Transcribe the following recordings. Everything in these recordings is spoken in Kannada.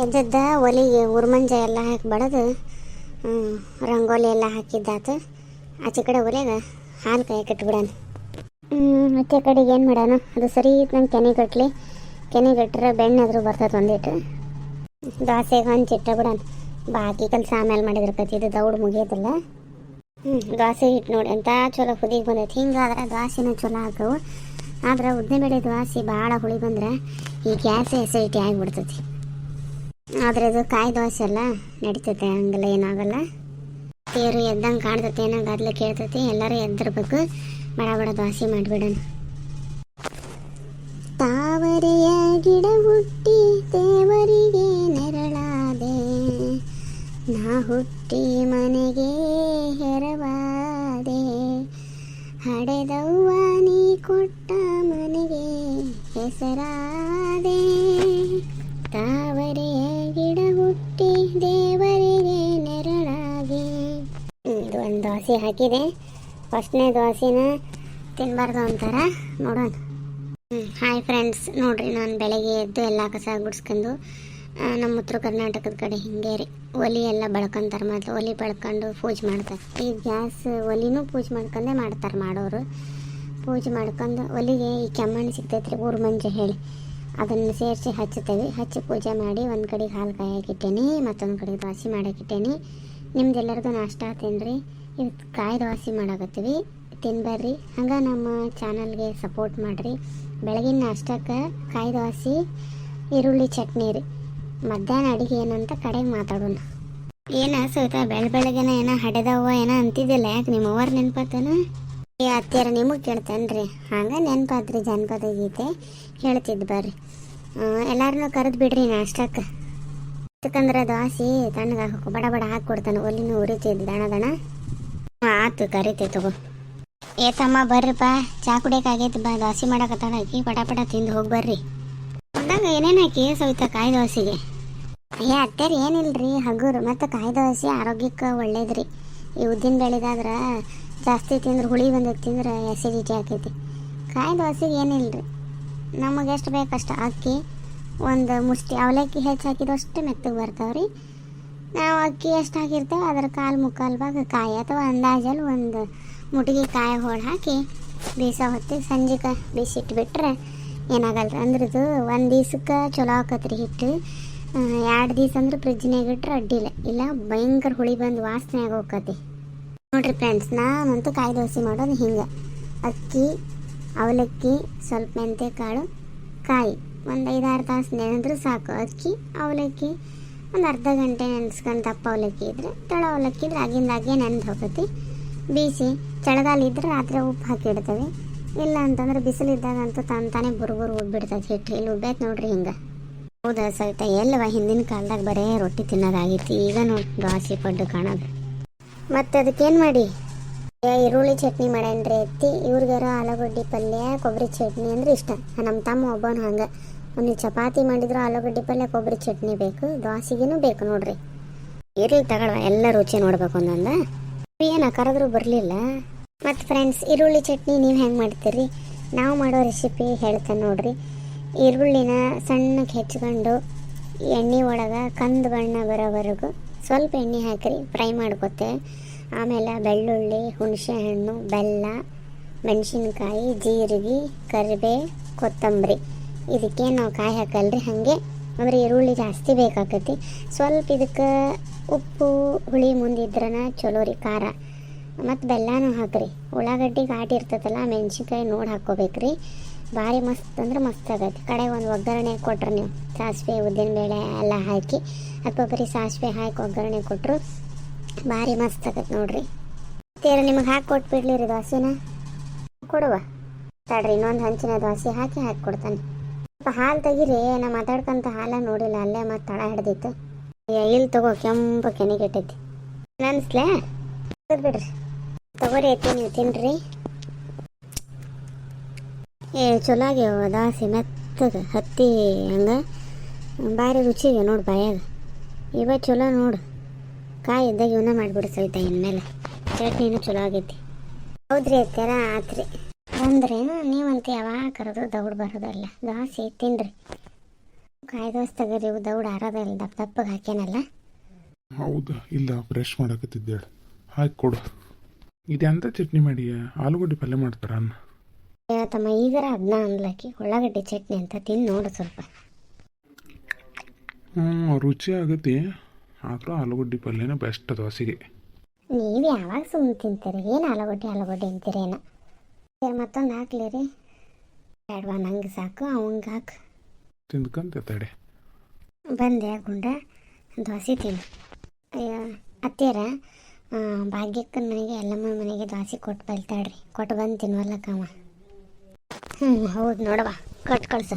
ಎದ್ದದ್ದ ಒಲಿಗೆ ಉರ್ಮಂಜ ಎಲ್ಲ ಹಾಕಿ ಬಡದು ರಂಗೋಲಿ ಎಲ್ಲ ಹಾಕಿದ್ದಾತು ಆಚೆ ಕಡೆ ಒಲೆಗೆ ಹಾಲು ಕಾಯಕ್ಕೆ ಇಟ್ಬಿಡೋಣ. ಮತ್ತೆ ಕಡೆಗೆ ಏನು ಮಾಡೋಣ? ಅದು ಸರಿ ನಂಗೆ ಕೆನೆ ಕಟ್ಟಲಿ ಕೆನೆ ಕಟ್ಟ್ರೆ ಬೆಣ್ಣೆ ಆದರೂ ಬರ್ತದೆ ಒಂದಿಟ್ಟು ದೋಸೆಗೆ ಹಂಚಿ ಇಟ್ಟ ಬಿಡೋಣ. ಬಾಕಿ ಕೆಲಸ ಆಮೇಲೆ ಮಾಡಿದ್ರೆ ಇದು ದೌಡ್ ಮುಗಿಯೋದಿಲ್ಲ. ಹ್ಞೂ ದೋಸೆ ಹಿಟ್ಟು ನೋಡಿ ಅಂತ ಚಲೋ ಹುದಿಗೆ ಬಂದೈತಿ. ಹಿಂಗಾದ್ರೆ ದೋಸೆನೂ ಚಲೋ ಹಾಕವು ಆದ್ರೆ ಉದ್ದಿನಬೇಳೆ ದ್ವಾಸಿ ಭಾಳ ಹುಳಿ ಬಂದ್ರೆ ಈ ಗ್ಯಾಸ್ ಎಸಿಡಿಟಿ ಆಗಿಬಿಡ್ತೈತಿ. ಆದ್ರೆ ಇದು ಕಾಯಿ ದೋಸೆ ಅಲ್ಲ, ನಡೀತೈತೆ, ಹಂಗೆಲ್ಲ ಏನಾಗಲ್ಲ. ತೇರು ಎದ್ದಂಗೆ ಕಾಣ್ತೈತೆ, ಏನೋ ಗದ್ಲ ಕೇಳ್ತೈತಿ, ಎಲ್ಲರೂ ಎದ್ದಿರ್ಬೇಕು. ಬಡ ಬಡ ದೋಸೆ ಮಾಡಿಬಿಡೋಣ. ತಾವರೆಯ ಗಿಡ ಹುಟ್ಟಿ ದೇವರಿಗೆ ನೆರಳಾದೆ. ನಾ ಹುಟ್ಟಿ ಮನೆಗೆ ಹೆರವಾದೆ. ಹಡೆದವ್ವ ನೀ ಕೊಟ್ಟ ಮನೆಗೆ ಹೆಸರಾದೆ. ಹಾಕಿದೆ. ಫಸ್ಟ್ನೇ ದೋಸೆನ ತಿನ್ನಬಾರ್ದು ಅಂತಾರ. ನೋಡೋಣ. ಹಾಯ್ ಫ್ರೆಂಡ್ಸ್ ನೋಡ್ರಿ, ನಾನು ಬೆಳಗ್ಗೆ ಎದ್ದು ಎಲ್ಲ ಕಸ ಗುಡಿಸ್ಕೊಂಡು ನಮ್ಮ ಉತ್ತರ ಕರ್ನಾಟಕದ ಕಡೆ ಹಿಂಗೆ ರೀ. ಒಲಿ ಎಲ್ಲ ಬಳ್ಕೊಂತಾರೆ ಮೊದಲು. ಒಲಿ ಬಳ್ಕೊಂಡು ಪೂಜೆ ಮಾಡ್ತಾರೆ. ಈ ಗ್ಯಾಸ್, ಒಲಿನೂ ಪೂಜೆ ಮಾಡ್ಕೊಂಡೇ ಮಾಡ್ತಾರೆ ಮಾಡೋರು. ಪೂಜೆ ಮಾಡ್ಕೊಂಡು ಒಲಿಗೆ ಈ ಕೆಮ್ಮಣ್ಣು ಸಿಗ್ತೈತೆ ರೀ ಊರು ಮಂಜು ಹೇಳಿ. ಅದನ್ನು ಸೇರಿಸಿ ಹಚ್ಚುತ್ತೇವೆ. ಹಚ್ಚಿ ಪೂಜೆ ಮಾಡಿ ಒಂದು ಕಡೆಗೆ ಹಾಲು ಕಾಯಕ್ಕಿಟ್ಟೇನಿ ಮತ್ತೊಂದು ಕಡೆಗೆ ದೋಸೆ ಮಾಡಾಕಿಟ್ಟೇನೆ. ನಿಮ್ದೆಲ್ಲರಿಗೂ ನಾಷ್ಟ ತಿನ್ರಿ ಇವತ್ತು ಕಾಯಿ ದೋಸೆ ಮಾಡಾಕತ್ತೀವಿ. ತಿನ್ಬರ್ರಿ. ಹಂಗೆ ನಮ್ಮ ಚಾನಲ್ಗೆ ಸಪೋರ್ಟ್ ಮಾಡಿರಿ. ಬೆಳಗಿನ ನಾಷ್ಟಕ್ಕೆ ಕಾಯಿ ದೋಸೆ ಈರುಳ್ಳಿ ಚಟ್ನಿ ರೀ. ಮಧ್ಯಾಹ್ನ ಅಡಿಗೆ ಏನಂತ ಕಡೆಗೆ ಮಾತಾಡೋಣ. ಏನ ಸ್ವಲ್ಪ ಬೆಳ ಬೆಳಗ್ಗೆನ ಏನೋ ಹಡೆದವ್ವ ಏನೋ ಅಂತಿದ್ದಿಲ್ಲ. ಯಾಕೆ ನಿಮ್ಮ ಅವ್ರ ನೆನ್ಪಾತನ? ಏ ಅತ್ತಿಯರ ನಿಮಗೆ ಕೇಳ್ತೇನ್ರಿ. ಹಂಗೆ ನೆನ್ಪಾತ್ರಿ ಜನಪದ ಗೀತೆ ಹೇಳ್ತಿದ್ದು ಬರ್ರಿ. ಎಲ್ಲಾರನ್ನೂ ಕರೆದು ಬಿಡ್ರಿ ನಾಷ್ಟಕ್ಕೆ. ಅದಕ್ಕಂದ್ರೆ ದೋಸೆ ತಣ್ಣಗೆ ಹಾಕೋ ಬಡ ಬಡ ಹಾಕಿ ಕೊಡ್ತಾನೆ. ಒಲಿನೂ ಉರಿತಿದ್ದು ದಣ ದಣ. ಆತು ಕರಿತೆ ತಗೋ. ಏ ತಮ್ಮ, ಬರ್ರಿಪ್ಪ. ಚಾ ಕುಡಿಯೋಕ್ಕಾಗೈತಿ, ಬಾ. ದೋಸೆ ಮಾಡಕತ್ತಾಳ ಆಕಿ. ಪಟ ಪಟ ತಿಂದು ಹೋಗಿ ಬರ್ರಿ. ಅಂದಾಗ ಏನೇನು ಹಾಕಿ ಸವಿತಾ, ಕಾಯಿ ದೋಸೆಗೆ. ಅಯ್ಯ, ಅತ್ತೇರಿ ಏನಿಲ್ರಿ? ಹಗುರು ಮತ್ತು ಕಾಯಿ ದೋಸೆ ಆರೋಗ್ಯಕ್ಕೆ ಒಳ್ಳೇದ್ರಿ. ಈ ಉದ್ದಿನ ಬೆಳೆದಾದ್ರೆ ಜಾಸ್ತಿ ತಿಂದ್ರೆ, ಹುಳಿ ಬಂದೈತೆ ತಿಂದ್ರೆ ಎಸಿಡಿಟಿ ಆಕೈತಿ. ಕಾಯಿ ದೋಸೆಗೆ ಏನಿಲ್ರಿ? ನಮಗೆ ಎಷ್ಟು ಬೇಕಷ್ಟು ಅಕ್ಕಿ ಒಂದು ಮುಷ್ಟಿ, ಅವಲಕ್ಕಿ ಹೆಚ್ಚು ಹಾಕಿದಷ್ಟು ಮೆತ್ತಗೆ ಬರ್ತಾವ್ರಿ. ನಾವು ಅಕ್ಕಿ ಎಷ್ಟು ಹಾಕಿರ್ತೇವೆ ಅದರ ಕಾಲು ಮುಕ್ಕಾಲು ಭಾಗ ಕಾಯಿ ಅಥವಾ ಅಂದಾಜಲ್ಲಿ ಒಂದು ಮುಟ್ಗಿ ಕಾಯಿ ಹೋಳು ಹಾಕಿ ಬೀಸ ಹೊತ್ತಿಗೆ ಸಂಜೆಗೆ ಬಿಸಿಟ್ಬಿಟ್ರೆ ಏನಾಗಲ್ಲ ರೀ ಅಂದ್ರೆ ಇದು ಒಂದು ದಿವ್ಸಕ್ಕೆ ಚಲೋ ಆಕತ್ರಿ ಹಿಟ್ಟು. ಎರಡು ದಿವಸ ಅಂದ್ರೆ ಫ್ರಿಜ್ನಾಗ ಇಟ್ರೆ ಅಡ್ಡಿಲ್ಲ ಇಲ್ಲ, ಭಯಂಕರ ಹುಳಿ ಬಂದು ವಾಸನೆ ಆಗೋಕತಿ ನೋಡ್ರಿ ಫ್ರೆಂಡ್ಸ್, ನಾನಂತೂ ಕಾಯಿ ದೋಸೆ ಮಾಡೋದು ಹಿಂಗೆ. ಅಕ್ಕಿ, ಅವಲಕ್ಕಿ, ಸ್ವಲ್ಪ ಮೆಂತ್ಯ ಕಾಳು, ಕಾಯಿ. ಒಂದು ಐದಾರು ತಾಸು ನೆನೆದ್ರೆ ಸಾಕು. ಅಕ್ಕಿ, ಅವಲಕ್ಕಿ ಒಂದು ಅರ್ಧ ಗಂಟೆ ನೆನೆಸ್ಕೊಂಡು ದಪ್ಪ ಅವಲಕ್ಕಿ ಇದ್ರೆ, ತಳ ಅವಲಕ್ಕಿ ಇದ್ರೆ ಆಗಿಂದಾಗೆ ನೆನೆದು ಹೋಗುತ್ತೆ. ಬೀಸಿ, ಚಳಿಗಾಲ ಇದ್ರೆ ರಾತ್ರಿ ಉಪ್ಪು ಹಾಕಿ ಇಡ್ತೇವೆ. ಇಲ್ಲ ಅಂತಂದ್ರೆ ಬಿಸಿಲಿದ್ದಾಗಂತೂ ತಾನೇ ಬುರು ಬುರು ಉಬ್ಬಿಡ್ತೈತೆ ಹಿಟ್ಟು. ಇಲ್ಲಿ ಉಬ್ಬೈತೆ ನೋಡ್ರಿ ಹಿಂಗೆ. ಹೌದಾ ಸಹಿತ ಎಲ್ಲವ ಹಿಂದಿನ ಕಾಲದಾಗ ಬರೇ ರೊಟ್ಟಿ ತಿನ್ನೋದಾಗಿತ್ತು. ಈಗ ನೋಡಿ ದ್ವಾಸಿ ಪಡ್ಡು ಕಾಣೋದು. ಮತ್ತೆ ಅದಕ್ಕೇನು ಮಾಡಿ? ಈರುಳ್ಳಿ ಚಟ್ನಿ ಮಾಡ್ಯಾನ್ರಿ ಎತ್ತಿ ಇವ್ರಿಗಾರ ಆಲೂಗಡ್ಡೆ ಪಲ್ಯ ಕೊಬ್ಬರಿ ಚಟ್ನಿ ಅಂದ್ರೆ ಇಷ್ಟ. ನಮ್ಮ ತಮ್ಮ ಒಬ್ಬನು ಹಂಗೆ. ಒಂದು ಚಪಾತಿ ಮಾಡಿದ್ರು, ಆಲೂಗಡ್ಡೆ ಪಲ್ಯ, ಕೊಬ್ಬರಿ ಚಟ್ನಿ ಬೇಕು, ದೋಸೆಗೇನು ಬೇಕು ನೋಡ್ರಿ. ಇರ್ಲಿ ತಗೊಳ ಎಲ್ಲ ರುಚಿ ನೋಡ್ಬೇಕು ಒಂದೊಂದ. ಏನ ಕರೆದ್ರು ಬರಲಿಲ್ಲ. ಮತ್ತು ಫ್ರೆಂಡ್ಸ್ ಈರುಳ್ಳಿ ಚಟ್ನಿ ನೀವು ಹೆಂಗೆ ಮಾಡ್ತೀರಿ? ನಾವು ಮಾಡೋ ರೆಸಿಪಿ ಹೇಳ್ತೇನೆ ನೋಡ್ರಿ. ಈರುಳ್ಳಿನ ಸಣ್ಣಕ್ಕೆ ಹೆಚ್ಕೊಂಡು ಎಣ್ಣೆ ಒಳಗೆ ಕಂದು ಬಣ್ಣ ಬರೋವರೆಗೂ ಸ್ವಲ್ಪ ಎಣ್ಣೆ ಹಾಕಿರಿ ಫ್ರೈ ಮಾಡ್ಕೊತೆ ಆಮೇಲೆ ಬೆಳ್ಳುಳ್ಳಿ ಹುಣಸೆ ಹಣ್ಣು ಬೆಲ್ಲ, ಮೆಣಸಿನ್ಕಾಯಿ, ಜೀರಿಗೆ ಕರಿಬೇ ಕೊತ್ತಂಬರಿ. ಇದಕ್ಕೆ ನಾವು ಕಾಯಿ ಹಾಕಲ್ರಿ. ಹಾಗೆ ಅಂದರೆ ಈರುಳ್ಳಿ ಜಾಸ್ತಿ ಬೇಕಾಕತಿ. ಸ್ವಲ್ಪ ಇದಕ್ಕೆ ಉಪ್ಪು, ಹುಳಿ ಮುಂದಿದ್ರನ ಚಲೋ ರೀ, ಖಾರ. ಮತ್ತು ಬೆಲ್ಲನೂ ಹಾಕ್ರಿ. ಉಳ್ಳಾಗಡ್ಡಿ ಘಾಟ್ ಇರ್ತೈತಲ್ಲ, ಮೆಣಸಿನ್ಕಾಯಿ ನೋಡಿ ಹಾಕ್ಕೋಬೇಕ್ರಿ. ಭಾರಿ ಮಸ್ತ್ ಅಂದ್ರೆ ಮಸ್ತ್ ಆಗತ್ತೆ. ಕಡೆ ಒಂದು ಒಗ್ಗರಣೆ ಕೊಟ್ರೆ ನೀವು. ಸಾಸಿವೆ ಉದ್ದಿನಬೇಳೆ ಎಲ್ಲ ಹಾಕಿ ಅಥವಾ ಬರೀ ಸಾಸಿವೆ ಹಾಕಿ ಒಗ್ಗರಣೆ ಕೊಟ್ಟರು ಭಾರಿ ಮಸ್ತ್ ಆಗತ್ತೆ ನೋಡ್ರಿ. ತೇರ ನಿಮಗೆ ಹಾಕಿ ಕೊಟ್ಬಿಡ್ಲಿ ರೀ ದೋಸೆನ. ಕೊಡುವ. ತಡ್ರಿ, ಇನ್ನೊಂದು ಹಂಚಿನ ದೋಸೆ ಹಾಕಿ ಹಾಕಿ ಕೊಡ್ತಾನೆ. ಹಾಲು ತೆಗೀರಿ. ನಾ ಮಾತಾಡ್ಕೊಂತ ಹಾಲ ನೋಡಿಲ್ಲ, ಅಲ್ಲೇ ಮತ್ತೆ ತಳ ಹಿಡ್ದಿತ್ತು. ಇಲ್ಲಿ ತಗೋ, ಕೆಂಪು ಕೆನೆಗೆಟ್ಟೈತಿ ಅನ್ಸ್ಲೇ ಬಿಡ್ರಿ. ತಗೋರಿ ಐತಿ ನೀವು ತಿನ್ರಿ. ಏ ಚಲೋ ಆಗ್ಯಾವ ದಾಸಿ, ಮೆತ್ತಗೆ, ಹತ್ತಿ ಹಂಗೆ. ಭಾರಿ ರುಚಿಗೆ ನೋಡು ಬಾಯಾಗ. ಇವ ಚಲೋ ನೋಡು. ಕಾಯಿ ಇದ್ದಾಗ ಇವನ್ನ ಮಾಡಿಬಿಡು ಸಹಿತ ಇನ್ಮೇಲೆ. ಚಟ್ನಿನೂ ಚಲೋ ಆಗೈತಿ. ಹೌದ್ರಿ ಅತ್ಯಾರ ಆತ್ರಿ. ಬಂದ್ರೇನು ನೀವಂತ ಯಾವಾಗ ಕರೆದು ದೌಡ್ ಬರೋದಲ್ಲ? ದಾಸಿ ತಿನ್ರಿ. ಕಾಯಿ ದೋಸೆ ತಗರಿ ದೌಡ್ ಆರೋದಿಲ್ಲ ದಪ್ಪ ದಪ್ಪಗೆ ಹಾಕ್ಯಾನಲ್ಲ? ಹೌದಾ ಇಲ್ಲ ಬ್ರಷ್ ಮಾಡಕತ್ತಿದ್ದೇಳು ಹಾಕಿ ಕೊಡು. ಇದೆಂತ ಚಟ್ನಿ ಮಾಡಿ? ಆಲೂಗಡ್ಡೆ ಪಲ್ಯ ಮಾಡ್ತಾರ ಅನ್ನ? ತಮ್ಮ ಈಗರ ಅದನ್ನ ಅನ್ಲಕ್ಕಿ. ಉಳ್ಳಾಗಡ್ಡೆ ಚಟ್ನಿ ಅಂತ ತಿಂದು ನೋಡು ಸ್ವಲ್ಪ. ಹ್ಞೂ ರುಚಿ ಆಗತ್ತೆ. ಆದರೂ ಆಲೂಗಡ್ಡೆ ಪಲ್ಯನೇ ಬೆಸ್ಟ್ ದೋಸೆಗೆ. ನೀವು ಯಾವಾಗ ಸುಮ್ಮನೆ ತಿಂತೀರಿ? ಏನು ಆಲೂಗಡ್ಡೆ ಆಲೂಗಡ್ಡೆ ಅಂತೀರೇನು? ಮತ್ತೊಂದು ಹಾಕ್ಲಿ ರೀ. ಬೇಡವಾ ನಂಗೆ ಸಾಕು ಅವಂಗೆ ಹಾಕು. ತಿಂದ್ಕಂತ ತಡೆ ಬಂದೆ ಗುಂಡ ದೋಸೆ ತಿನ್ನು ಅಯ್ಯೋ ಅತ್ತೀರ ಭಾಗ್ಯಕ್ಕನ ಮನೆಗೆ ಎಲ್ಲಮ್ಮ ಮನೆಗೆ ದೋಸೆ ಕೊಟ್ಟು ಬಲ್ತಾಳ್ರಿ. ಕೊಟ್ಟು ಬಂದು ತಿನ್ವಲ್ಲಕ್ಕವ ಹ್ಞೂ ಹೌದು ನೋಡವ್ವ ಕೊಟ್ಟು ಕಳ್ಸು.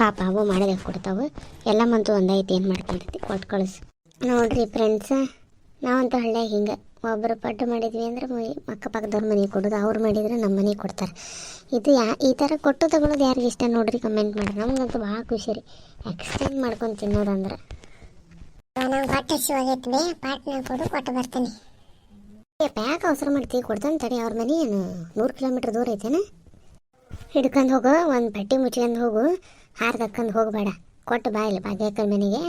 ಪಾಪ ಅವು ಮಾಡಿದೆ ಕೊಡ್ತಾವು. ಎಲ್ಲಮ್ಮಂತೂ ಒಂದೈತಿ ಏನು ಮಾಡ್ಕೊಂಡಿರ್ತಿ ಕೊಟ್ಟು ಕಳಿಸು. ನೋಡ್ರಿ ಫ್ರೆಂಡ್ಸ ನಾವಂತೂ ಹಳ್ಳಿಯಾಗ ಹಿಂಗೆ. ಒಬ್ಬರು ಪಡ್ಡು ಮಾಡಿದ್ವಿ ಅಂದ್ರೆ ಅಕ್ಕಪಕ್ಕದವ್ರ ಮನೆಗೆ ಕೊಡೋದು ಅವ್ರು ಮಾಡಿದ್ರೆ ನಮ್ಮ ಮನೆಗೆ ಕೊಡ್ತಾರೆ. ಇದು ಯಾ ಈ ಥರ ಕೊಟ್ಟು ತಗೊಳ್ಳೋದು ಯಾರಿಗೆ ಇಷ್ಟ? ನೋಡ್ರಿ ಕಮೆಂಟ್ ಮಾಡಿ ನಮಗಂತೂ ಭಾಳ ಖುಷಿ ರೀ. ಎಕ್ಸ್ಟೆಂಡ್ ಮಾಡ್ಕೊಂಡು ತಿನ್ನೋದಂದ್ರೆ ಅಂದ್ರೆ. ಹೊಟ್ಟೆ ಶಿವಾಗೈತಿ ಪಾಟ್ನ ಕೊಡು ಕೊಟ್ಟು ಬರ್ತೀನಿ. ಯಾಕೆ ಅವಸರ ಮಾಡ್ತೀವಿ ಕೊಡ್ತಾನೆ ತಡಿ. ಅವ್ರ ಮನೆ ಏನು ನೂರು ಕಿಲೋಮೀಟ್ರ್ ದೂರ ಐತೇನ? ಹಿಡ್ಕೊಂಡು ಹೋಗು ಒಂದು ಪಟ್ಟಿ ಮುಚ್ಕೊಂಡು ಹೋಗು. ಹಾರ್ಗೆ ಹಾಕ್ಕೊಂಡು ಹೋಗಬೇಡ. ಕೊಟ್ಟು ಬಾ ಇಲ್ಲಿ ಭಾಗ್ಯಕ್ಕನ ಮನೆಗೆ.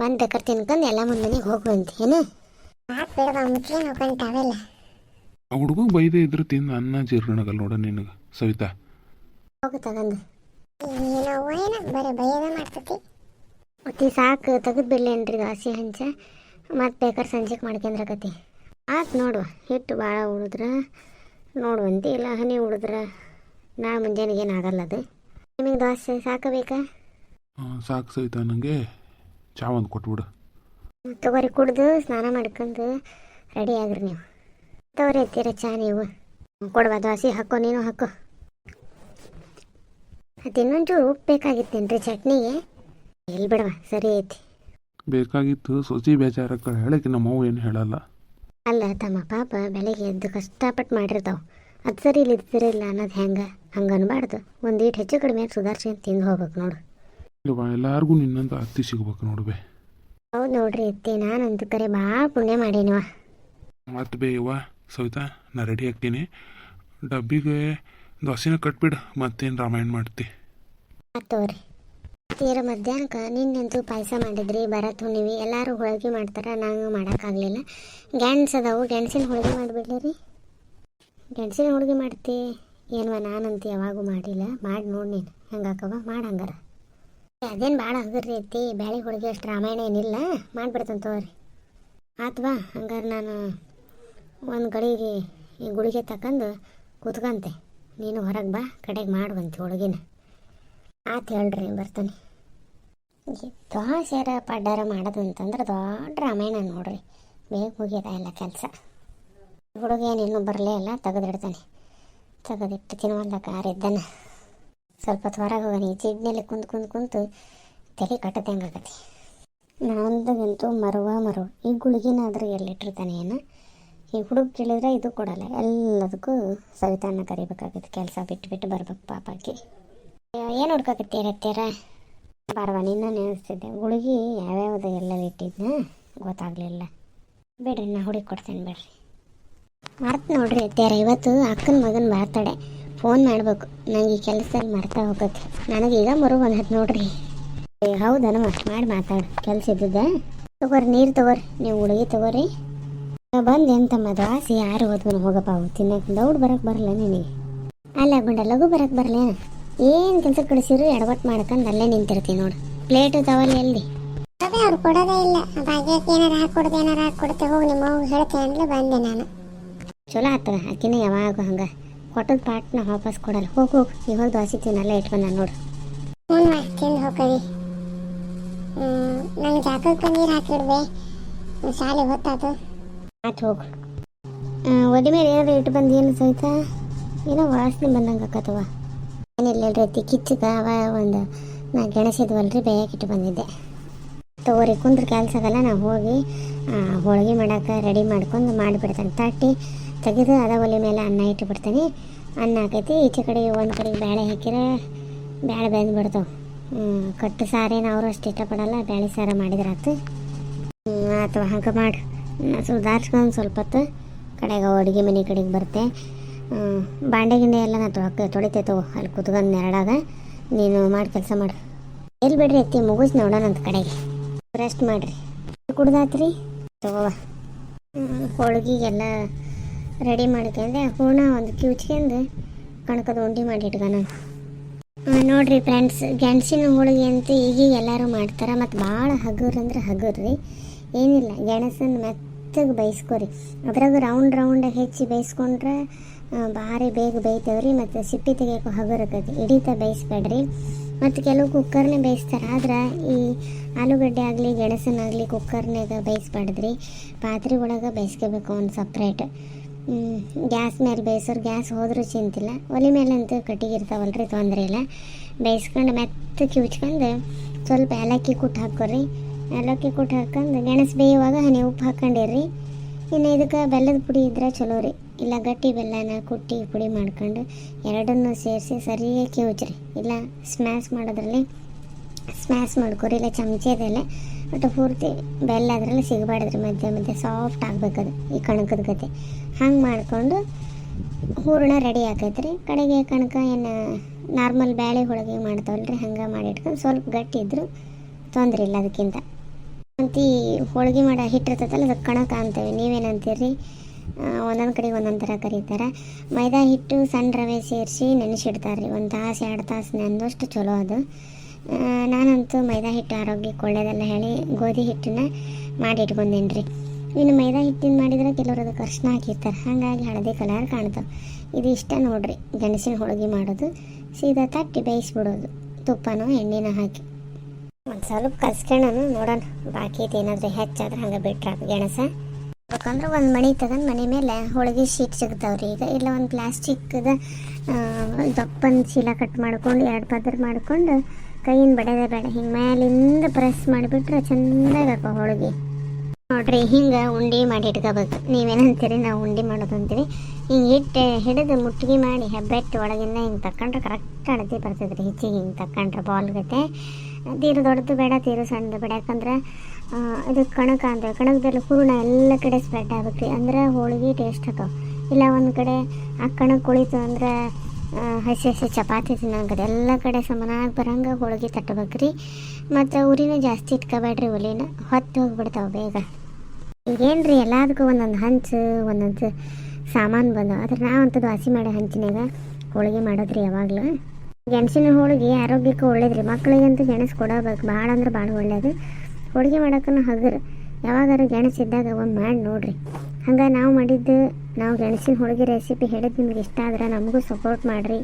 ಬಂದು ಬೇಕಾರೆ ತಿನ್ಕೊಂಡು ಎಲ್ಲ ಮುಂದೆ ಮನೆಗೆ ಹೋಗುವಂತ ಏನು ಆ ಹುಡುಗ ಬೈದೆ ಇದ್ರ ತಿಂದ ಅನ್ನ ಜೀರ್ಣಗಲ್ ನೋಡ ನಿನಗೆ ಸವಿತಾ. ಹೋಗು ತಗೊಂಡು ಏನೋ ಏನ ಬರೀ ಬೈಯದ ಮಾಡ್ತತಿ. ಮತ್ತೆ ಸಾಕು ತೆಗೆದು ಬಿಡ್ಲೇನ್ರಿ ಆಸೆ ಹಂಚ. ಮತ್ತೆ ಬೇಕಾದ್ರೆ ಸಂಜೆಗೆ ಮಾಡ್ಕೊಂಡ್ರಕತಿ ಆತು ನೋಡು ಹಿಟ್ಟು ಭಾಳ ಉಳಿದ್ರೆ. ನೋಡುವಂತೆ ಇಲ್ಲ ಹನಿ ಉಳಿದ್ರೆ. ನಾಳೆ ಮುಂಜಾನೆಗೆ ಏನಾಗಲ್ಲ ಅದು. ನಿಮಗೆ ದೋಸೆ ಸಾಕಬೇಕಾ ಹಾಂ ಸಾಕು ಸವಿತಾ ನನಗೆ ಚಾ ಒಂದು ಕೊಟ್ಬಿಡು. ತಗೋರಿ ಕುಡ್ದು ಸ್ನಾನ ಮಾಡ್ಕೊಂಡು ರೆಡಿ ಆಗ್ರಿ ನೀವು. ತಗೋರಿ ಎತ್ತೀರ ಚಾ ನೀವು. ಕೊಡುವ ದೋಸೆ ಹಾಕೋ ನೀನು ಹಾಕೋ. ಅದು ಇನ್ನೊಂಚೂರು ಉಪ್ಪು ಬೇಕಾಗಿತ್ತೇನ್ರಿ ಚಟ್ನಿಗೆ? ಎಲ್ಲಿ ಬಿಡವ ಸರಿ ಐತಿ. ಬೇಕಾಗಿತ್ತು ಸೊಸಿ ಬೇಜಾರಕ್ಕೆ ಹೇಳಕ್ಕೆ ನಮ್ಮ ಅವ್ವ ಏನು ಹೇಳಲ್ಲ. ಅಲ್ಲ ತಮ್ಮ ಪಾಪ ಬೆಳಗ್ಗೆ ಎದ್ದು ಕಷ್ಟಪಟ್ಟು ಮಾಡಿರ್ತಾವೆ. ಅದು ಸರಿ ಇಲ್ಲಿ ಇದ್ದಿರಲಿಲ್ಲ ಅನ್ನೋದು ಹೆಂಗೆ? ಹಂಗೆ ಅನ್ಬಾರ್ದು. ಒಂದು ಈಟ್ ಹೆಚ್ಚು ಕಡಿಮೆ ಸುಧಾರಿಸ್ಕೊಂಡು ತಿಂದು ಹೋಗ್ಬೇಕು ನೋಡು. ಎಲ್ಲರಿಗೂ ಎಲ್ಲಾರ್ಗೂ ನಿನ್ನಂತ ಅತ್ತಿ ಸಿಗ್ಬೇಕು ನೋಡ್ಬೇ ಹೌದು ನೋಡ್ರಿ ಅತ್ತೆ ನಾನಂತೂ ಕರೆ ಭಾಳ ಪುಣ್ಯ ಮಾಡೀನಿವ ಮತ್ತೆ ಬೇ ಇವ ಸವಿತಾ ನಾ ರೆಡಿ ಆಗ್ತೀನಿ. ಡಬ್ಬಿಗೆ ದೋಸೆನ ಕಟ್ಬಿಡು ಮತ್ತೇನು ರಾಮಾಯಣ ಮಾಡ್ತಿ. ತಗೋರಿ ತೀರ. ಮಧ್ಯಾಹ್ನಕ್ಕೆ ನಿನ್ನಂತೂ ಪಾಯಸ ಮಾಡಿದ್ರಿ ಬರತ್ ಹುಣ್ಣಿವಿ ಎಲ್ಲರೂ ಹೋಳಿಗೆ ಮಾಡ್ತಾರೆ ನಾನು ಮಾಡೋಕ್ಕಾಗಲಿಲ್ಲ. ಗೆಣಸು ಅದಾವು ಗೆಣಸಿನ ಹೋಳಿಗೆ ಮಾಡಿಬಿಡ್ಲಿ ರೀ ಗೆಣಸಿನ ಹೋಳಿಗೆ ಮಾಡ್ತಿ ಏನ್ವ ನಾನಂತೂ ಯಾವಾಗೂ ಮಾಡಿಲ್ಲ ಮಾಡಿ ನೋಡಿ ನೀನು ಹಂಗಾಕವ ಮಾಡಿ ಹಂಗಾರ. ಅದೇನು ಭಾಳ ಹಗರ್ರಿ ಐತಿ ಬ್ಯಾಳಿ ಹೋಳಿಗೆ ಅಷ್ಟು ರಾಮಾಯಣ ಏನಿಲ್ಲ. ಮಾಡಿಬಿಡ್ತಾನೆ ತಗೋರಿ. ಆತ್ವಾ ಹಂಗಾರೆ ನಾನು ಒಂದು ಗಳಿಗೆ ಈ ಗುಳಿಗೆ ತಕ್ಕಂಡು ಕೂತ್ಕಂತೆ. ನೀನು ಹೊರಗೆ ಬಾ, ಕಡೆಗೆ ಮಾಡುವಂತೆ ಹೋಳಿಗೆನ. ಆತು ಹೇಳ್ರಿ, ಬರ್ತಾನೆ. ದೋಸೆರ ಪಡ್ಡಾರ ಮಾಡೋದು ಅಂತಂದ್ರೆ ದೊಡ್ಡ ರಾಮಾಯಣ ನೋಡ್ರಿ. ಬೇಗ ಮುಗಿಯದ ಎಲ್ಲ ಕೆಲಸ. ಹುಡುಗ ಏನೇನು ಬರಲೇ ಇಲ್ಲ, ತೆಗೆದಿಡ್ತಾನೆ. ತೆಗೆದಿಟ್ಟು ತಿನ್ನುವಂಥ ಕಾರ್ ಇದ್ದಾನೆ. ಸ್ವಲ್ಪ ಹೊತ್ತು ಹೊರಗೆ ಹೋಗೋಣ. ಈ ಚಿಡ್ನಲ್ಲಿ ಕುಂತು ಕುಂತು ಕುಂತು ತಲೆ ಕಟ್ಟದಂಗೆ ಆಗತ್ತೆ ನಾವಂತೂ ಮರುವ ಮರು. ಈ ಗುಳಿಗಿನಾದ್ರೂ ಎಲ್ಲಿಟ್ಟಿರ್ತಾನೆ ಏನು ಈ ಹುಡುಗ ಕೇಳಿದ್ರೆ ಇದು ಕೊಡಲ್ಲ. ಎಲ್ಲದಕ್ಕೂ ಸವಿತಾನ ಕರಿಬೇಕಾಗತ್ತೆ. ಕೆಲಸ ಬಿಟ್ಟು ಬಿಟ್ಟು ಬರ್ಬೇಕು ಪಾಪಕ್ಕೆ ಏನು ಹುಡ್ಕಾಕತ್ತೀರ ಹತ್ತೀರ ಬರವ, ನಿನ್ನ ನೆನೆಸ್ತಿದ್ದೆ. ಗುಳಿಗೆ ಯಾವ್ಯಾವ್ದು ಎಲ್ಲ ಇಟ್ಟಿದ್ನ ಗೊತ್ತಾಗಲಿಲ್ಲ. ಬಿಡ್ರಿ, ನಾ ಹುಡುಗಿ ಕೊಡ್ತೇನೆ ಬಿಡ್ರಿ. ಮರ್ತು ನೋಡ್ರಿ ಅತ್ಯಾರ ಇವತ್ತು ಅಕ್ಕನ ಮಗನ ಬರ್ತಡೆ. ಫೋನ್ ಮಾಡ್ಬೇಕು. ನಂಗೆ ಈ ಕೆಲಸದಲ್ಲಿ ಮರ್ತಾ ಹೋಗತ್ತೆ. ನನಗೆ ಈಗ ಮರು ಬಂದತ್ ನೋಡ್ರಿ. ಏ ಹೌದನಮ್ಮ ಮಾಡಿ ಮಾತಾಡು. ಕೆಲಸ ಇದ್ದದ ತಗೋರಿ ನೀರು ತಗೋರಿ. ನೀವು ಹುಡುಗಿ ತಗೋರಿ. ಬಂದು ಎಂತಮ್ಮ ದ್ವಾಸಿ ಯಾರು ಓದ್ಕೊಂಡು ಹೋಗಪ್ಪ ಅವು? ತಿನ್ನಕ್ಕೆ ದೌಡ್ ಬರಕ್ಕೆ ಬರಲ್ಲ ನಿನಗೆ. ಅಲ್ಲ ಗುಂಡ ಲಘು ಬರಕ್ಕೆ ಬರಲೇನ ಏನು? ಕೆಲಸ ಕಳಿಸಿರು ಎಡವಟ್ ಮಾಡ್ಕೊಂಡು ಅಲ್ಲೇ ನಿಂತಿರ್ತೀನಿ ನೋಡು. ಪ್ಲೇಟು ತವಲ್ಲಿ ಎಲ್ಲಿ ಅವ್ರು ಕೊಡೋದೇ ಇಲ್ಲ. ಭಾಗ್ಯಕ್ಕೆ ಏನಾರು ಹಾಕೊಡ್ದು ಏನಾರು ಹಾಕೊಡ್ತೆ ಹೋಗಿ ನಿಮ್ಮ ಹೋಗಿ ಹೇಳ್ತೇನೆ ಅಂದ್ರೆ ಬಂದೆ ನಾನು. ಚಲೋ ಆತದ. ಅಕ್ಕಿನ ಯಾವಾಗ ಹಂಗೆ. ಕೊಟ್ಟದ ಪಾಟ್ನ ವಾಪಸ್ ಕೊಡಲ್ಲ. ಹೋಗಿ ಹೋಗಿ. ಇವಾಗ ದೋಸೆ ತಿನ್ನಲ್ಲ ಇಟ್ಕೊಂಡ ನೋಡು. ಹ್ಞೂ ತಿಂದು ಹೋಗ್ಕವಿ ನಂಗೆ ಜಾಕಕ್ಕೆ ನೀರು ಹಾಕಿಡ್ಬೆ. ಶಾಲೆ ಹೊತ್ತಾತು ಆತು ಹೋಗು. ಒಡಿ ಮೇಲೆ ಏನಾದ್ರು ಇಟ್ಟು ಬಂದು ಏನು ಸಹಿತ ಏನೋ ವಾಸನೆ ಬಂದಂಗೆ ಆಕತ್ತವ ಏನಿಲ್ಲ ರೀತಿ ಕಿಚ್ಚಕ ಅವ ಒಂದು ನಾ ಗೆಣಸಿದ್ವಲ್ರಿ ಬೇಯಕ್ಕೆ ಇಟ್ಟು ಬಂದಿದ್ದೆ. ತಗೋರಿ ಕುಂದ್ರ ಕೆಲಸ ಆಗಲ್ಲ ನಾವು ಹೋಗಿ ಹೋಳಿಗೆ ಮಾಡಕ್ಕೆ ರೆಡಿ ಮಾಡ್ಕೊಂಡು ಮಾಡಿಬಿಡ್ತೇನೆ. ತಟ್ಟಿ ತೆಗೆದು ಅದ ಒಲೆ ಮೇಲೆ ಅನ್ನ ಇಟ್ಟುಬಿಡ್ತೇನೆ ಅನ್ನ ಹಾಕೈತಿ. ಈಚೆ ಕಡೆ ಒಂದು ಕಡೆಗೆ ಬೇಳೆ ಹಾಕಿರ ಬೇಳೆ ಬೆಂದ್ಬಿಡ್ತವೆ ಕಟ್ಟು ಸಾರೇನು ಅವರು ಅಷ್ಟು ಇಷ್ಟಪಡಲ್ಲ ಬೇಳೆ ಸಾರ ಮಾಡಿದ್ರಾತು. ಅಥವಾ ಹಂಗೆ ಮಾಡಿ. ಸುಧಾರಿಸ್ಕೊಂಡು ಸ್ವಲ್ಪ ಹೊತ್ತು ಕಡೆಗೆ ಅಡುಗೆ ಮನೆ ಕಡೆಗೆ ಬರ್ತೆ. ಬಾಂಡೆ ಗಿಂಡೆ ಎಲ್ಲ ನಾನು ತೊಳಕ, ತೊಳಿತೆ ತಗೋ. ಅಲ್ಲಿ ಕುತ್ಕೊಂಡು ನೆರಳಾಗ ನೀನು ಮಾಡಿ ಕೆಲಸ ಮಾಡು. ಎಲ್ಲಿ ಬಿಡ್ರಿ ಅತ್ತಿ, ಮುಗಿಸ್ ನೋಡೋಣ ಅಂತ ಕಡೆಗೆ. ರೆಸ್ಟ್ ಮಾಡ್ರಿ. ಕುಡ್ದಾತ್ರಿ? ತಗೋವ ಹೋಳಿಗೆಗೆಲ್ಲ ರೆಡಿ ಮಾಡ್ಕೊಂಡೆ ಹೂರ್ಣ ಒಂದು ಕಿವ್ಚ್ಕೊಂಡು ಕಣಕದ ಉಂಡೆ ಮಾಡಿ ಇಟ್ಕೊಳ ನೋಡ್ರಿ ಫ್ರೆಂಡ್ಸ್ ಗೆಣಸಿನ ಹೋಳಿಗೆ ಅಂತ ಈಗೀಗ ಎಲ್ಲರೂ ಮಾಡ್ತಾರೆ, ಮತ್ತು ಭಾಳ ಹಗುರ್ ಅಂದ್ರೆ ಹಗುರ್ ರೀ. ಏನಿಲ್ಲ, ಗೆಣಸನ್ನು ಮೆತ್ತಗೆ ಬೇಯಿಸ್ಕೊರಿ. ಅದ್ರಾಗ ರೌಂಡ್ ರೌಂಡ್ ಹೆಚ್ಚಿ ಬೇಯಿಸ್ಕೊಂಡ್ರೆ ಭಾರಿ ಬೇಗ ಬೇಯ್ತವ್ರಿ ಮತ್ತು ಸಿಪ್ಪಿ ತೆಗಿಯೋಕೆ ಹಗುರ್ ಆಕೈತಿ. ಹಿಡಿತ ಬೇಯಿಸ್ಬೇಡ್ರಿ. ಮತ್ತು ಕೆಲವು ಕುಕ್ಕರ್ನೇ ಬೇಯಿಸ್ತಾರೆ, ಆದ್ರೆ ಈ ಆಲೂಗಡ್ಡೆ ಆಗಲಿ ಗೆಣಸನ್ನಾಗಲಿ ಕುಕ್ಕರ್ನಾಗ ಬೇಯಿಸ್ಬಾರ್ದ್ರಿ. ಪಾತ್ರೆ ಒಳಗೆ ಬೇಯಿಸ್ಕೋಬೇಕು ಒಂದು ಸಪ್ರೇಟ್ ಗ್ಯಾಸ್ ಮೇಲೆ ಬೇಯಿಸೋರು ಗ್ಯಾಸ್ ಹೋದರೂ ಚಿಂತಿಲ್ಲ. ಒಲೆ ಮೇಲಂತೂ ಕಟ್ಟಿಗೆ ಇರ್ತಾವಲ್ರಿ ತೊಂದರೆ ಇಲ್ಲ. ಬೇಯಿಸ್ಕೊಂಡು ಮೆತ್ತ ಕಿವ್ಚ್ಕೊಂಡು ಸ್ವಲ್ಪ ಏಲಕ್ಕಿ ಕುಟ್ಟು ಹಾಕೋರಿ ಏಲಕ್ಕಿ ಕುಟ್ಟು ಹಾಕೊಂಡು ಗೆಣಸು ಬೇಯುವಾಗ ಹನಿ ಉಪ್ಪು ಹಾಕೊಂಡಿರ್ರಿ. ಇನ್ನು ಇದಕ್ಕೆ ಬೆಲ್ಲದ ಪುಡಿ ಇದ್ರೆ ಚಲೋ ರೀ. ಇಲ್ಲ, ಗಟ್ಟಿ ಬೆಲ್ಲನ ಕುಟ್ಟಿ ಪುಡಿ ಮಾಡ್ಕೊಂಡು ಎರಡನ್ನು ಸೇರಿಸಿ ಸರಿಯಾಗಿ ಕಿವುಚ್ರಿ ಇಲ್ಲ ಸ್ಮ್ಯಾಶ್ ಮಾಡೋದ್ರಲ್ಲಿ ಸ್ಮ್ಯಾಶ್ ಮಾಡ್ಕೊರಿ, ಇಲ್ಲ ಚಮಚದಲ್ಲೇ ಒಟ್ಟು ಪೂರ್ತಿ ಬೆಲ್ಲ ಅದರಲ್ಲಿ ಸಿಗಬಾರ್ದ್ರಿ, ಮಧ್ಯೆ ಮಧ್ಯೆ ಸಾಫ್ಟ್ ಆಗ್ಬೇಕದು ಈ ಕಣಕದ ಗತೆ ಹಂಗೆ ಮಾಡಿಕೊಂಡು ಹೂರಣ ರೆಡಿ ಆಕೈತ್ರಿ. ಕಡೆಗೆ ಕಣಕ ಏನು ನಾರ್ಮಲ್ ಬ್ಯಾಳೆ ಹೋಳಿಗೆ ಮಾಡ್ತಾವಲ್ರಿ, ಹಂಗೆ ಮಾಡಿ ಇಟ್ಕೊಂಡು ಸ್ವಲ್ಪ ಗಟ್ಟಿ ಇದ್ದರೂ ತೊಂದರೆ ಇಲ್ಲ ಅದಕ್ಕಿಂತ. ಈ ಹೋಳಿಗೆ ಮಾಡೋ ಹಿಟ್ಟಿರ್ತೈತಲ್ಲ ಅದಕ್ಕೆ ಕಣಕ ಅಂತೇವೆ ನೀವೇನಂತೀರಿ ಒಂದೊಂದು ಕಡೆಗೆ ಒಂದೊಂದು ಥರ ಕರೀತಾರೆ. ಮೈದಾ ಹಿಟ್ಟು ಸಣ್ಣ ರವೆ ಸೇರಿಸಿ ನೆನೆಸಿಡ್ತಾರೆ ರೀ ಒಂದು ತಾಸು, ಎರಡು ತಾಸು ನೆನೆದಷ್ಟು ಚಲೋ ಅದು. ನಾನಂತೂ ಮೈದಾ ಹಿಟ್ಟು ಆರೋಗ್ಯಕ್ಕೆ ಒಳ್ಳೇದಲ್ಲ ಹೇಳಿ ಗೋಧಿ ಹಿಟ್ಟನ್ನ ಮಾಡಿ ಇಟ್ಕೊಂಡೇನಿ ರೀ ಇನ್ನು ಮೈದಾ ಹಿಟ್ಟಿನ ಮಾಡಿದ್ರೆ ಕೆಲವರು ಅದಕ್ಕೆ ಅರ್ಶಿನ ಹಾಕಿರ್ತಾರೆ. ಹಾಗಾಗಿ ಹಳದಿ ಕಲರ್ ಕಾಣ್ತಾವೆ ಇದು ಇಷ್ಟ ನೋಡ್ರಿ ಗೆಣಸಿನ ಹೋಳಿಗೆ ಮಾಡೋದು. ಸೀದಾ ತಟ್ಟಿ ಬೇಯಿಸ್ಬಿಡೋದು. ತುಪ್ಪನೋ, ಎಣ್ಣೆನ ಹಾಕಿ. ಒಂದು ಸ್ವಲ್ಪ ಕಲ್ಸ್ಕೊಳ್ಳೋಣ ನೋಡೋಣ. ಬಾಕಿ ಏನಾದರೂ ಹೆಚ್ಚಾದ್ರೆ ಹಂಗೆ ಬಿಟ್ರೆ ಗೆಣಸ. ಬೇಕಂದ್ರೆ ಒಂದು ಮಣಿ ತಗೊಂಡು ಮನೆ ಮೇಲೆ ಹೋಳಿಗೆ ಶೀಟ್ ಸಿಗ್ತಾವ್ರಿ. ಈಗ ಇಲ್ಲ ಒಂದು ಪ್ಲಾಸ್ಟಿಕ್ದ ದಪ್ಪನ ಚೀಲ ಕಟ್ ಮಾಡ್ಕೊಂಡು, ಎರಡು ಪದರ್ ಮಾಡ್ಕೊಂಡು ಕೈಯಿಂದ ಬಡದೆ ಬೇಡ. ಹಿಂಗೆ ಮೇಲಿಂದ ಪ್ರೆಸ್ ಮಾಡಿಬಿಟ್ರೆ ಚೆಂದಾಗ ಹೋಳಿಗೆ. ನೋಡ್ರಿ, ಹಿಂಗೆ ಉಂಡೆ ಮಾಡಿ ಇಟ್ಕೋಬೇಕು. ನೀವೇನಂತೀರಿ? ನಾವು ಉಂಡೆ ಮಾಡೋದು ಅಂತೀವಿ. ಹಿಂಗೆ ಇಟ್ಟು ಹಿಡಿದು ಮುಟ್ಗಿ ಮಾಡಿ ಹೆಬ್ಬೆಟ್ಟು ಒಳಗಿಂದ ಹಿಂಗೆ ತಕೊಂಡ್ರೆ ಕರೆಕ್ಟ್ ಅಳತಿ ಬರ್ತದೆ ರೀ ಹೆಚ್ಚಿಗೆ ಹಿಂಗೆ ತಕೊಂಡ್ರೆ ಬಾಲ್ ಗತೆ. ತೀರು ದೊಡ್ಡದು ಬೇಡ, ತೀರು ಸಣ್ಣದು ಬೇಡ. ಯಾಕಂದ್ರೆ ಇದು ಕಣಕ ಅಂದ್ರೆ, ಕಣಕದಲ್ಲಿ ಹೂರ್ಣ ಎಲ್ಲ ಕಡೆ ಸ್ಪ್ರೆಡ್ ಆಗ್ಬೇಕು ರೀ ಅಂದ್ರೆ ಹೋಳಿಗೆ ಟೇಸ್ಟ್ ಹಾಕವು ಇಲ್ಲ ಒಂದು ಕಡೆ ಆ ಕಣಕ್ ಕುಳಿತು ಅಂದ್ರೆ ಹಸಿ ಹಸಿ ಚಪಾತಿ ತಿನ್ನಂಗದ ಎಲ್ಲ ಕಡೆ ಸಮನಾಗಿ ಬರಂಗೆ ಹೋಳಿಗೆ ತಟ್ಟಬೇಕು ರೀ ಮತ್ತು ಉರಿನ ಜಾಸ್ತಿ ಇಟ್ಕೋಬೇಡ್ರಿ ಒಲಿನ ಹೊತ್ತು ಹೋಗ್ಬಿಡ್ತಾವೆ ಬೇಗ. ಈಗೇನ್ರಿ ಎಲ್ಲದಕ್ಕೂ ಒಂದೊಂದು ಹಂಚು, ಒಂದೊಂದು ಸಾಮಾನು ಬಂದವು. ಆದ್ರೆ ನಾವಂತೂ ವಾಸಿ ಮಾಡೋ ಹಂಚಿನಾಗ ಹೋಳಿಗೆ ಮಾಡೋದ್ರಿ ಯಾವಾಗಲೂ. ಗೆಣಸಿನ ಹೋಳಿಗೆ ಆರೋಗ್ಯಕ್ಕೆ ಒಳ್ಳೇದ್ರಿ. ಮಕ್ಕಳಿಗಂತೂ ಗೆಣಸು ಕೊಡಬೇಕು. ಭಾಳ ಅಂದ್ರೆ ಭಾಳ ಒಳ್ಳೇದು. ಹೋಳಿಗೆ ಮಾಡೋಕ್ಕೂ ಹಗರು. ಯಾವಾಗಾದ್ರೂ ಗೆಣಸು ಇದ್ದಾಗ ಒಂದು ಮಾಡಿ ನೋಡ್ರಿ. ಹಂಗೆ ನಾವು ಮಾಡಿದ್ದು, ನಾವು ಗೆಣಸಿನ ಹೋಳಿಗೆ ರೆಸಿಪಿ ಹೇಳಿದ್ದು ನಿಮ್ಗೆ ಇಷ್ಟ ಆದ್ರೆ ನಮಗೂ ಸಪೋರ್ಟ್ ಮಾಡಿರಿ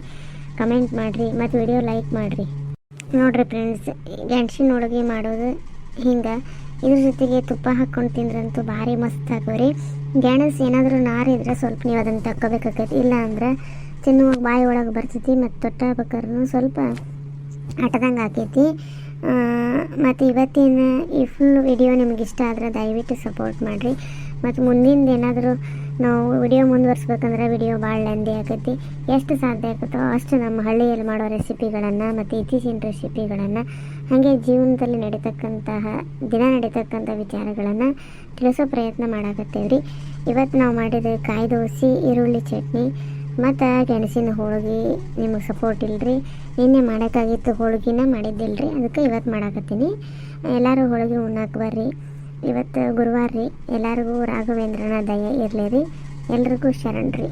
ಕಮೆಂಟ್ ಮಾಡಿರಿ, ಮತ್ತು ವಿಡಿಯೋ ಲೈಕ್ ಮಾಡಿರಿ. ನೋಡ್ರಿ ಫ್ರೆಂಡ್ಸ್ ಗೆಣಸಿನ ಹೋಳಿಗೆ ಮಾಡೋದು ಹಿಂಗೆ. ಇದ್ರ ಜೊತೆಗೆ ತುಪ್ಪ ಹಾಕ್ಕೊಂಡು ತಿಂದ್ರಂತೂ ಭಾರಿ ಮಸ್ತ್ ಆಗೋರಿ ಗೆಣಸ್ ಏನಾದರೂ ನಾರಿದ್ರೆ ಸ್ವಲ್ಪ ನೀವು ಅದನ್ನು ತಕ್ಕೋಬೇಕಾಗೈತಿ ಇಲ್ಲ ಅಂದ್ರೆ ತಿನ್ನುವಾಗ ಬಾಯಿ ಒಳಗೆ ಬರ್ತೈತಿ ಮತ್ತು ತೊಟ್ಟಬೇಕಾದ್ರೂ ಸ್ವಲ್ಪ ಆಟದಂಗೆ ಆಕೈತಿ. ಮತ್ತು ಇವತ್ತಿನ ಈ ಫುಲ್ ವಿಡಿಯೋ ನಿಮ್ಗೆ ಇಷ್ಟ ಆದ್ರೆ ದಯವಿಟ್ಟು ಸಪೋರ್ಟ್ ಮಾಡಿರಿ. ಮತ್ತು ಮುಂದಿಂದ ಏನಾದರೂ ನಾವು ವಿಡಿಯೋ ಮುಂದುವರ್ಸ್ಬೇಕಂದ್ರೆ ವಿಡಿಯೋ ಭಾಳ ಲೆಂದಿ ಆಕೈತಿ. ಎಷ್ಟು ಸಾಧ್ಯ ಆಗುತ್ತೋ ಅಷ್ಟು ನಮ್ಮ ಹಳ್ಳಿಯಲ್ಲಿ ಮಾಡೋ ರೆಸಿಪಿಗಳನ್ನು ಮತ್ತು ಇತ್ತೀಚಿನ ರೆಸಿಪಿಗಳನ್ನು ಹಾಗೆ ಜೀವನದಲ್ಲಿ ನಡೀತಕ್ಕಂತಹ, ದಿನ ನಡೀತಕ್ಕಂಥ ವಿಚಾರಗಳನ್ನು ತಿಳಿಸೋ ಪ್ರಯತ್ನ ಮಾಡಾಕತ್ತೇವೆ ರೀ ಇವತ್ತು ನಾವು ಮಾಡಿದ ಕಾಯಿ ದೋಸೆ ಈರುಳ್ಳಿ ಚಟ್ನಿ, ಮತ್ತು ಗೆಣಸಿನ ಹೋಳಿಗೆ ನಿಮಗೆ ಸಪೋರ್ಟ್ ಇಲ್ಲರಿ ನಿನ್ನೆ ಮಾಡೋಕ್ಕಾಗಿತ್ತು ಹೋಳಿಗೆನ ಮಾಡಿದ್ದಿಲ್ಲ ರೀ ಅದಕ್ಕೆ ಇವತ್ತು ಮಾಡಾಕತ್ತೀನಿ. ಎಲ್ಲರೂ ಹೋಳಿಗೆ ಉಣ್ಣಾಕ ಬರ್ರಿ. ಇವತ್ತು ಗುರುವಾರ ರೀ. ಎಲ್ಲರಿಗೂ ರಾಘವೇಂದ್ರನ ದಯ ಇರಲಿ ರೀ. ಎಲ್ರಿಗೂ ಶರಣ್ ರೀ.